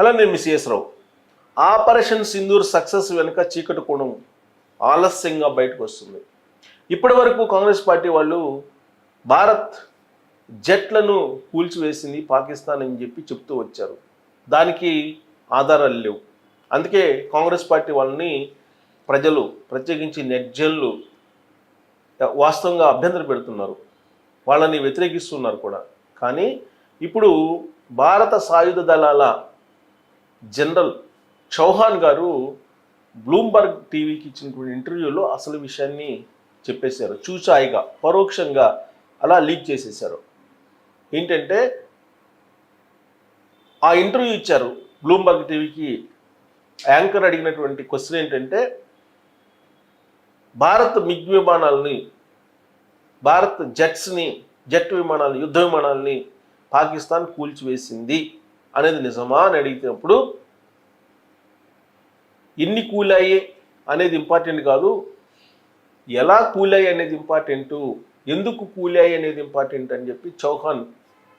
Hello నేను miss Rao. Operation Sindoor success వెనుక చీకటి కోణం ఆలస్యంగా బయటకు వస్తుంది. ఇప్పటి వరకు కాంగ్రెస్ పార్టీ వాళ్ళు భారత్ జెట్లను కూల్చివేసింది పాకిస్తాన్ అని చెప్పి చెప్తూ వచ్చారు. దానికి ఆధారాలు లేవు. అందుకే కాంగ్రెస్ పార్టీ వాళ్ళని ప్రజలు ప్రత్యేకించి నెట్జన్లు వాస్తవంగా అభ్యంతర పెడుతున్నారు. వాళ్ళని వ్యతిరేకిస్తున్నారు కూడా. కానీ ఇప్పుడు భారత సాయుధ దళాల జనరల్ చౌహాన్ గారు బ్లూంబర్గ్ టీవీకి ఇచ్చినటువంటి ఇంటర్వ్యూలో అసలు విషయాన్ని చెప్పేశారు. చూచాయిగా పరోక్షంగా అలా లీక్ చేసేశారు. ఏంటంటే ఆ ఇంటర్వ్యూ ఇచ్చారు బ్లూంబర్గ్ టీవీకి. యాంకర్ అడిగినటువంటి క్వశ్చన్ ఏంటంటే భారత్ మిగ్ విమానాలని భారత్ జెట్స్ని జెట్ విమానాలు యుద్ధ విమానాలని పాకిస్తాన్ కూల్చివేసింది. అనేది నిజమా అని అడిగినప్పుడు ఎన్ని కూలాయి అనేది ఇంపార్టెంట్ కాదు. ఎలా కూలాయి అనేది ఇంపార్టెంట్? ఎందుకు కూలాయి అనేది ఇంపార్టెంట్ అని చెప్పి చౌహాన్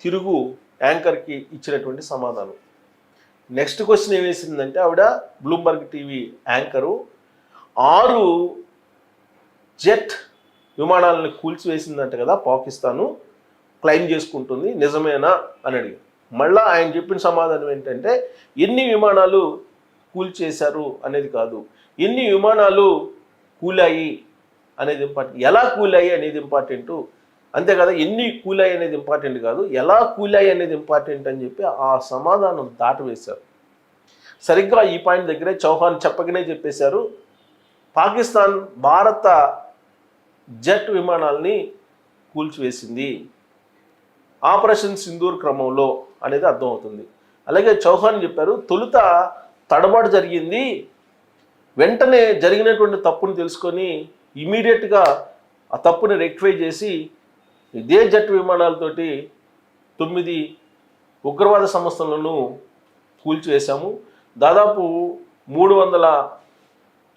తిరుగు యాంకర్కి ఇచ్చినటువంటి సమాధానం. నెక్స్ట్ క్వశ్చన్ ఏం వేసిందంటే ఆవిడ బ్లూంబర్గ్ టీవీ యాంకరు ఆరు జెట్ విమానాలను కూల్చివేసిందంట కదా పాకిస్తాను క్లెయిమ్ చేసుకుంటుంది నిజమేనా అని అడిగారు మళ్ళా ఆయన చెప్పిన సమాధానం ఏంటంటే ఎన్ని విమానాలు కూల్చేశారు అనేది కాదు. ఎన్ని విమానాలు కూలాయి అనేది ఇంపార్టెంట్. ఎలా కూలాయి అనేది ఇంపార్టెంట్? అంతే కదా ఎన్ని కూలాయి అనేది ఇంపార్టెంట్ కాదు. ఎలా కూలాయి అనేది ఇంపార్టెంట్ అని చెప్పి ఆ సమాధానం దాటవేశారు. సరిగ్గా ఈ పాయింట్ దగ్గరే చౌహాన్ చెప్పకనే చెప్పేశారు. పాకిస్తాన్ భారత జెట్ విమానాల్ని కూల్చివేసింది. ఆపరేషన్ సింధూర్ క్రమంలో అనేది అర్థమవుతుంది. అలాగే చౌహాన్ చెప్పారు తొలుత తడబాటు జరిగింది. వెంటనే జరిగినటువంటి తప్పును తెలుసుకొని ఇమీడియట్గా ఆ తప్పుని రెక్టిఫై చేసి ఇదే జెట్ విమానాలతోటి తొమ్మిది ఉగ్రవాద సంస్థలను కూల్చివేశాము. దాదాపు మూడు వందల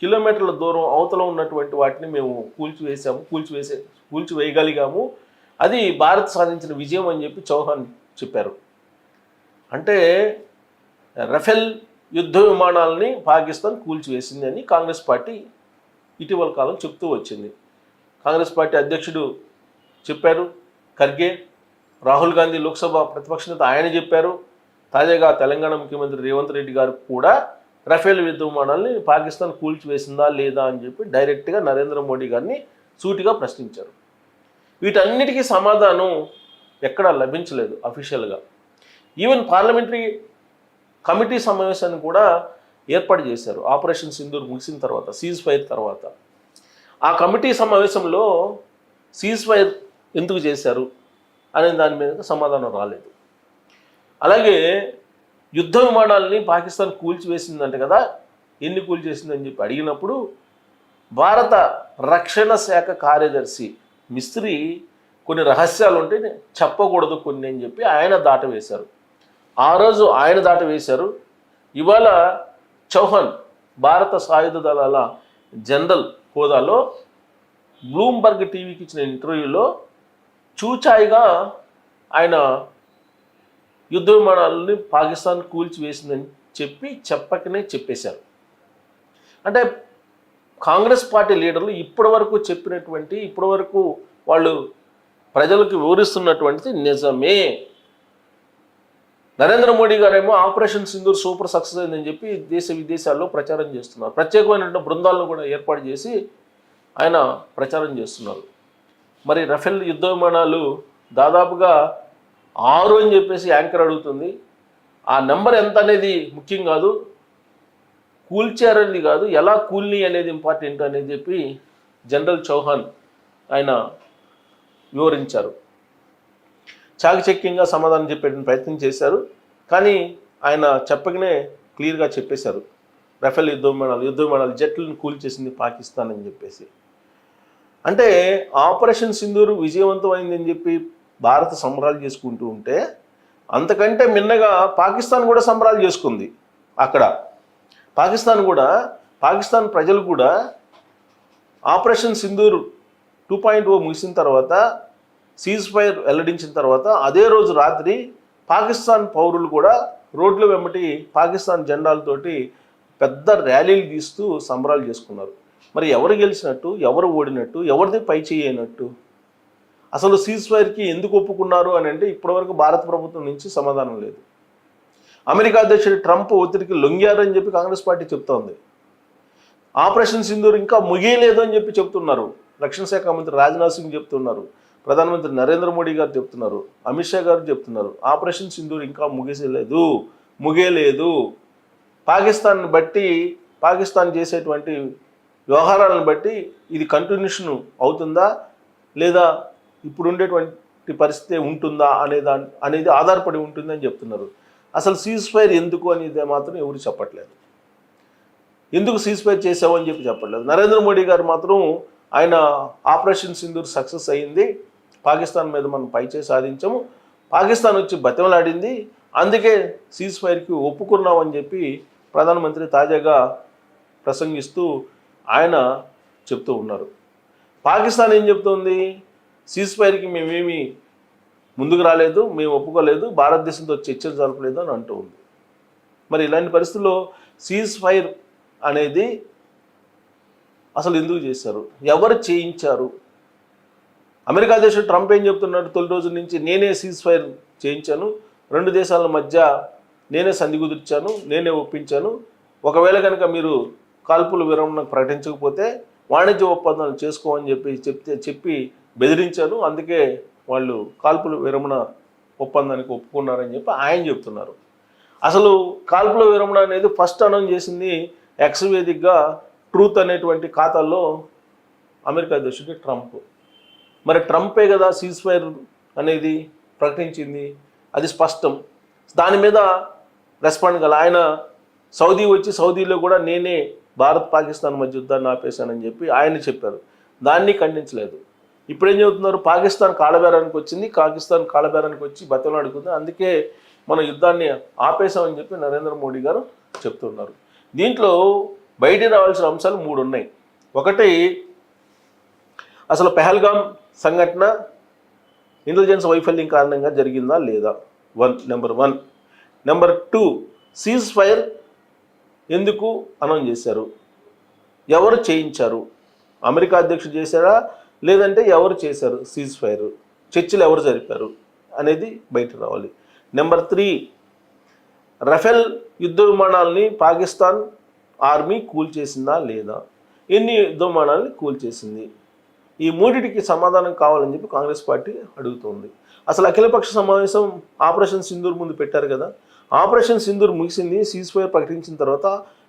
కిలోమీటర్ల దూరం అవతల ఉన్నటువంటి వాటిని మేము కూల్చివేసాము కూల్చివేసే కూల్చివేయగలిగాము. అది భారత్ సాధించిన విజయం అని చెప్పి చౌహాన్ చెప్పారు. అంటే రఫెల్ యుద్ధ విమానాలని పాకిస్తాన్ కూల్చివేసింది అని కాంగ్రెస్ పార్టీ ఇటీవల కాలం చెప్తూ వచ్చింది. కాంగ్రెస్ పార్టీ అధ్యక్షుడు చెప్పారు ఖర్గే రాహుల్ గాంధీ లోక్సభ ప్రతిపక్ష నేత ఆయన చెప్పారు తాజాగా తెలంగాణ ముఖ్యమంత్రి రేవంత్ రెడ్డి గారు కూడా రఫేల్ యుద్ధ విమానాల్ని పాకిస్తాన్ కూల్చివేసిందా లేదా అని చెప్పి డైరెక్ట్గా నరేంద్ర మోడీ గారిని సూటిగా ప్రశ్నించారు. వీటన్నిటికీ సమాధానం ఎక్కడా లభించలేదు అఫీషియల్గా ఈవెన్ పార్లమెంటరీ కమిటీ సమావేశాన్ని కూడా ఏర్పాటు చేశారు. ఆపరేషన్ సింధూర్ ముగిసిన తర్వాత సీజ్ ఫైర్ తర్వాత. ఆ కమిటీ సమావేశంలో సీజ్ ఫైర్ ఎందుకు చేశారు అనే దాని మీద సమాధానం రాలేదు. అలాగే యుద్ధ విమానాలని పాకిస్తాన్ కూల్చివేసిందంట కదా ఎన్ని కూల్చేసిందని చెప్పి అడిగినప్పుడు భారత రక్షణ శాఖ కార్యదర్శి మిస్త్రి కొన్ని రహస్యాలు ఉంటే చెప్పకూడదు కొన్ని అని చెప్పి ఆయన దాట వేశారు. ఆ రోజు ఆయన దాట వేశారు. ఇవాళ చౌహాన్ భారత సాయుధ దళాల జనరల్ హోదాలో బ్లూంబర్గ్ టీవీకి ఇచ్చిన ఇంటర్వ్యూలో చూచాయిగా ఆయన యుద్ధ విమానాలని పాకిస్తాన్ కూల్చివేసిందని చెప్పి చెప్పకనే చెప్పేశారు. అంటే కాంగ్రెస్ పార్టీ లీడర్లు ఇప్పటి వరకు చెప్పినటువంటి ఇప్పటి వరకు వాళ్ళు ప్రజలకు వివరిస్తున్నటువంటిది నిజమే. నరేంద్ర మోడీ గారేమో ఆపరేషన్ సింధూర్ సూపర్ సక్సెస్ అయిందని చెప్పి దేశ విదేశాల్లో ప్రచారం చేస్తున్నారు. ప్రత్యేకమైనటువంటి బృందాలను కూడా ఏర్పాటు చేసి ఆయన ప్రచారం చేస్తున్నారు. మరి రఫేల్ యుద్ధ విమానాలు దాదాపుగా ఆరు అని చెప్పేసి యాంకర్ అడుగుతుంది. ఆ నెంబర్ ఎంత అనేది ముఖ్యం కాదు. కూల్చారని కాదు ఎలా కూల్ని అనేది ఇంపార్టెంట్ అనేది చెప్పి జనరల్ చౌహాన్ ఆయన వివరించారు. చాకచక్యంగా సమాధానం చెప్పేటువంటి ప్రయత్నం చేశారు. కానీ ఆయన చెప్పకనే క్లియర్గా చెప్పేశారు. రఫేల్ యుద్ధ విమానాలు యుద్ధ విమానాలు జట్లను కూల్చేసింది పాకిస్తాన్ అని చెప్పేసి. అంటే ఆపరేషన్ సింధూరు విజయవంతమైందని చెప్పి భారత సంబరాలు చేసుకుంటూ ఉంటే అంతకంటే మిన్నగా పాకిస్తాన్ కూడా సంబరాలు చేసుకుంది అక్కడ. పాకిస్తాన్ కూడా పాకిస్తాన్ ప్రజలు కూడా operation Sindoor two point O ముగిసిన తర్వాత సీజ్ ఫైర్ వెల్లడించిన తర్వాత అదే రోజు రాత్రి పాకిస్తాన్ పౌరులు కూడా రోడ్ల వెంబటి పాకిస్తాన్ జెండాలతోటి పెద్ద ర్యాలీలు తీస్తూ సంబరాలు చేసుకున్నారు. మరి ఎవరు గెలిచినట్టు ఎవరు ఓడినట్టు ఎవరిది పై చేయనట్టు అసలు సీజ్ ఫైర్కి ఎందుకు ఒప్పుకున్నారు అని అంటే ఇప్పటివరకు భారత ప్రభుత్వం నుంచి సమాధానం లేదు. అమెరికా అధ్యక్షుడు ట్రంప్ ఒత్తిడికి లొంగారని చెప్పి కాంగ్రెస్ పార్టీ చెప్తోంది. ఆపరేషన్ సింధూర్ ఇంకా ముగియలేదు అని చెప్పి చెప్తున్నారు. రక్షణ శాఖ మంత్రి రాజ్నాథ్ సింగ్ చెప్తున్నారు. ప్రధానమంత్రి నరేంద్ర మోడీ గారు చెప్తున్నారు. అమిత్ షా గారు చెప్తున్నారు. ఆపరేషన్ సింధూర్ ఇంకా ముగిసలేదు. ముగియలేదు. పాకిస్తాన్ బట్టి పాకిస్తాన్ చేసేటువంటి వ్యవహారాలను బట్టి ఇది కంటిన్యూషన్ అవుతుందా? లేదా ఇప్పుడు ఉండేటువంటి పరిస్థితి ఉంటుందా? అనే దాని అనేది ఆధారపడి ఉంటుందని చెప్తున్నారు. అసలు సీజ్ ఫైర్ ఎందుకు అనేది మాత్రం ఎవరు చెప్పట్లేదు. ఎందుకు సీజ్ ఫైర్ చేసామని చెప్పి చెప్పట్లేదు. నరేంద్ర మోడీ గారు మాత్రం ఆయన ఆపరేషన్ సింధూర్ సక్సెస్ అయ్యింది. పాకిస్తాన్ మీద మనం పైచే సాధించాము. పాకిస్తాన్ వచ్చి బతిమలాడింది. అందుకే సీజ్ ఫైర్కి ఒప్పుకున్నామని చెప్పి ప్రధానమంత్రి తాజాగా ప్రసంగిస్తూ ఆయన చెప్తూ ఉన్నారు. పాకిస్తాన్ ఏం చెప్తుంది? సీజ్ ఫైర్కి మేమేమి ముందుకు రాలేదు మేము ఒప్పుకోలేదు భారతదేశంతో చర్చలు జరపలేదు అని అంటూ ఉంది. మరి ఇలాంటి పరిస్థితుల్లో సీజ్ ఫైర్ అనేది అసలు ఎందుకు చేశారు? ఎవరు చేయించారు? అమెరికా దేశం ట్రంప్ ఏం చెప్తున్నాడు? తొలి రోజు నుంచి నేనే సీజ్ ఫైర్ చేయించాను. రెండు దేశాల మధ్య నేనే సంధి కుదిర్చాను నేనే ఒప్పించాను. ఒకవేళ కనుక మీరు కాల్పుల విరమణ ప్రకటించకపోతే వాణిజ్య ఒప్పందాలు చేసుకోమని చెప్పి చెప్తే చెప్పి బెదిరించాను. అందుకే వాళ్ళు కాల్పుల విరమణ ఒప్పందానికి ఒప్పుకున్నారని చెప్పి ఆయన చెప్తున్నారు. అసలు కాల్పుల విరమణ అనేది ఫస్ట్ అనౌన్స్ చేసింది ఎక్స్ వేదికగా ట్రూత్ అనేటువంటి ఖాతాల్లో అమెరికా అధ్యక్షుడు ట్రంప్. మరి ట్రంపే కదా సీజ్ ఫైర్ అనేది ప్రకటించింది. అది స్పష్టం. దాని మీద రెస్పాండ్ గల ఆయన సౌదీ వచ్చి సౌదీలో కూడా నేనే భారత్ పాకిస్తాన్ మధ్య యుద్ధాన్ని ఆపేశానని చెప్పి ఆయన చెప్పారు. దాన్ని ఖండించలేదు. ఇప్పుడు ఏం చెబుతున్నారు పాకిస్తాన్ కాళబేరానికి వచ్చింది. పాకిస్తాన్ కాళబేరానికి వచ్చి బతంలో అడుగుతుంది అందుకే మన యుద్ధాన్ని ఆపేశామని చెప్పి నరేంద్ర మోడీ గారు చెప్తున్నారు. దీంట్లో బయటికి రావాల్సిన అంశాలు మూడు ఉన్నాయి. ఒకటి అసలు పెహల్గామ్ సంఘటన ఇంటెలిజెన్స్ వైఫల్యం కారణంగా జరిగిందా లేదా? One number one. Number two cease fire ఎందుకు అనౌన్స్ చేశారు? ఎవరు చేయించారు? అమెరికా అధ్యక్షుడు చేశారా లేదంటే ఎవరు చేశారు? సీజ్ ఫైర్ చర్చలు ఎవరు జరిపారు? అనేది బయట రావాలి. నెంబర్ త్రీ రఫెల్ యుద్ధ విమానాలని పాకిస్తాన్ ఆర్మీ కూల్చేసిందా లేదా? ఎన్ని యుద్ధ విమానాలని కూల్చేసింది ఈ మూడిటికి సమాధానం కావాలని చెప్పి కాంగ్రెస్ పార్టీ అడుగుతోంది. అసలు అఖిలపక్ష సమావేశం ఆపరేషన్ సింధూర్ ముందు పెట్టారు కదా? ఆపరేషన్ సింధూర్ ముగిసింది సీజ్ ఫైర్ ప్రకటించిన తర్వాత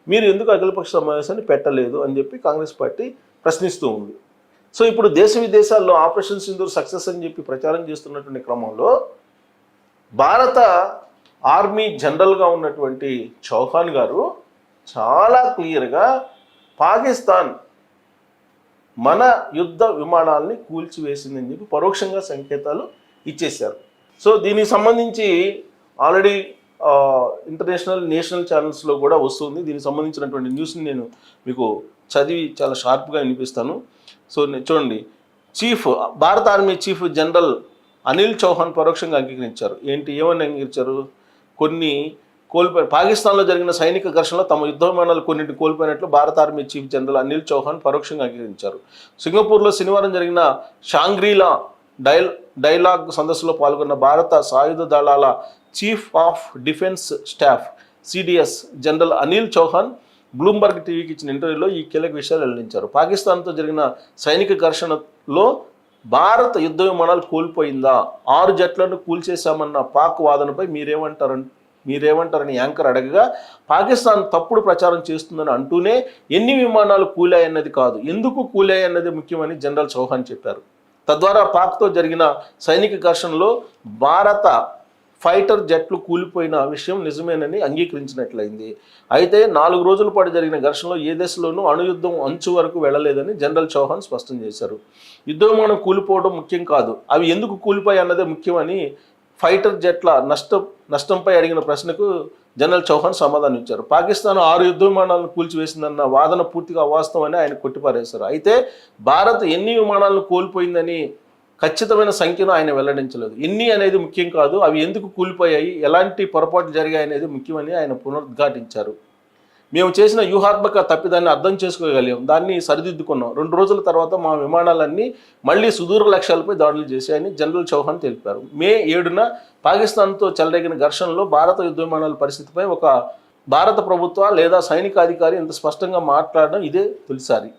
మీరు ఎందుకు అఖిలపక్ష సమావేశాన్ని పెట్టలేదు అని చెప్పి కాంగ్రెస్ పార్టీ ప్రశ్నిస్తూ ఉంది సో ఇప్పుడు దేశ విదేశాల్లో ఆపరేషన్ సింధూర్ సక్సెస్ అని చెప్పి ప్రచారం చేస్తున్నటువంటి క్రమంలో భారత ఆర్మీ జనరల్గా ఉన్నటువంటి చౌహాన్ గారు చాలా క్లియర్గా పాకిస్తాన్ మన యుద్ధ విమానాల్ని కూల్చివేసిందని చెప్పి పరోక్షంగా సంకేతాలు ఇచ్చేశారు. సో దీనికి సంబంధించి ఆల్రెడీ ఇంటర్నేషనల్ నేషనల్ ఛానల్స్లో కూడా వస్తుంది. దీనికి సంబంధించినటువంటి న్యూస్ని నేను మీకు చదివి చాలా షార్ప్గా వినిపిస్తాను. సో చూడండి. చీఫ్ భారత army chief general Anil Chauhan పరోక్షంగా అంగీకరించారు. ఏంటి? ఏమని అంగీకరించారు? కొన్ని కోల్పోయి పాకిస్తాన్లో జరిగిన సైనిక ఘర్షణలో తమ యుద్ధ విమానాలు కొన్నింటి కోల్పోయినట్లు భారత army chief general Anil Chauhan పరోక్షంగా అంగీకరించారు. సింగపూర్లో శనివారం జరిగిన షాంగ్రీలా డైల్ డైలాగ్ సదస్సులో పాల్గొన్న భారత సాయుధ దళాల chief of defence staff CDS general Anil Chauhan Bloomberg టీవీకి ఇచ్చిన ఇంటర్వ్యూలో ఈ కీలక విషయాలు వెల్లడించారు. పాకిస్తాన్తో జరిగిన సైనిక ఘర్షణలో భారత యుద్ధ విమానాలు కోల్పోయిందా? ఆరు జట్లను కూల్చేశామన్న పాక్ వాదనపై మీరేమంటారని మీరేమంటారని యాంకర్ అడగగా పాకిస్తాన్ తప్పుడు ప్రచారం చేస్తుందని అంటూనే ఎన్ని విమానాలు కూలాయన్నది కాదు ఎందుకు కూలాయన్నది ముఖ్యమని జనరల్ చౌహాన్ చెప్పారు. తద్వారా పాక్తో జరిగిన సైనిక ఘర్షణలో భారత ఫైటర్ జట్లు కూలిపోయిన విషయం నిజమేనని అంగీకరించినట్లయింది. అయితే నాలుగు రోజుల పాటు జరిగిన ఘర్షణలో ఏ దశలోనూ అణుయుద్ధం అంచు వరకు వెళ్ళలేదని జనరల్ చౌహాన్ స్పష్టం చేశారు. యుద్ధ విమానం కూలిపోవడం ముఖ్యం కాదు. అవి ఎందుకు కూలిపోయి అన్నదే ముఖ్యమని ఫైటర్ జట్ల నష్టం నష్టంపై అడిగిన ప్రశ్నకు జనరల్ చౌహాన్ సమాధానం ఇచ్చారు పాకిస్తాన్ ఆరు యుద్ధ విమానాలను కూల్చివేసిందన్న వాదన పూర్తిగా అవాస్తవమని ఆయన కొట్టిపారేశారు. అయితే భారత్ ఎన్ని విమానాలను కోల్పోయిందని ఖచ్చితమైన సంఖ్యను ఆయన వెల్లడించలేదు. ఎన్ని అనేది ముఖ్యం కాదు అవి ఎందుకు కూలిపోయాయి ఎలాంటి పొరపాటు జరిగాయి అనేది ముఖ్యమని ఆయన పునరుద్ఘాటించారు. మేము చేసిన వ్యూహాత్మక తప్పిదాన్ని అర్థం చేసుకోగలిగాం. దాన్ని సరిదిద్దుకున్నాం. రెండు రోజుల తర్వాత మా విమానాలన్నీ మళ్ళీ సుదూర లక్ష్యాలపై దాడులు చేశాయని జనరల్ చౌహాన్ తెలిపారు. మే ఏడున పాకిస్తాన్తో చెలరేగిన ఘర్షణలో భారత యుద్ధ విమానాల పరిస్థితిపై ఒక భారత ప్రభుత్వ లేదా సైనికాధికారి ఇంత స్పష్టంగా మాట్లాడడం ఇదే తొలిసారి.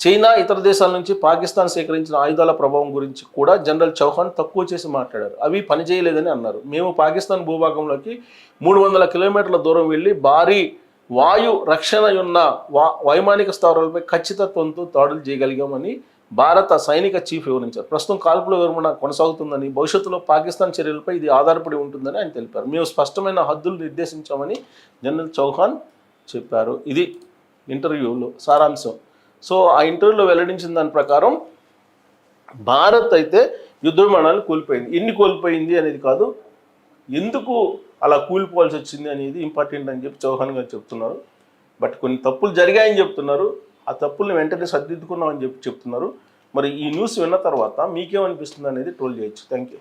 చైనా ఇతర దేశాల నుంచి పాకిస్తాన్ సేకరించిన ఆయుధాల ప్రభావం గురించి కూడా జనరల్ చౌహాన్ తక్కువ చేసి మాట్లాడారు. అవి పనిచేయలేదని అన్నారు. మేము పాకిస్తాన్ భూభాగంలోకి మూడు వందల కిలోమీటర్ల దూరం వెళ్ళి భారీ వాయు రక్షణ ఉన్న వా వైమానిక స్థావరాలపై ఖచ్చితత్వంతో దాడులు చేయగలిగామని భారత సైనిక చీఫ్ వివరించారు. ప్రస్తుతం కాల్పుల విరమణ కొనసాగుతుందని భవిష్యత్తులో పాకిస్తాన్ చర్యలపై ఇది ఆధారపడి ఉంటుందని ఆయన తెలిపారు. మేము స్పష్టమైన హద్దులు నిర్దేశించామని జనరల్ చౌహాన్ చెప్పారు. ఇది ఇంటర్వ్యూలో సారాంశం. సో ఆ ఇంటర్వ్యూలో వెల్లడించిన దాని ప్రకారం భారత్ అయితే యుద్ధ విమానాలు కోల్పోయింది. ఎన్ని కోల్పోయింది అనేది కాదు ఎందుకు అలా కూలిపోవాల్సి వచ్చింది అనేది ఇంపార్టెంట్ అని చెప్పి చౌహాన్ గారు చెప్తున్నారు. బట్ కొన్ని తప్పులు జరిగాయని చెప్తున్నారు. ఆ తప్పుల్ని వెంటనే సర్దిద్దుకున్నామని చెప్పి చెప్తున్నారు. మరి ఈ న్యూస్ విన్న తర్వాత మీకేమనిపిస్తుంది అనేది ట్రోల్ చేయొచ్చు. Thank you.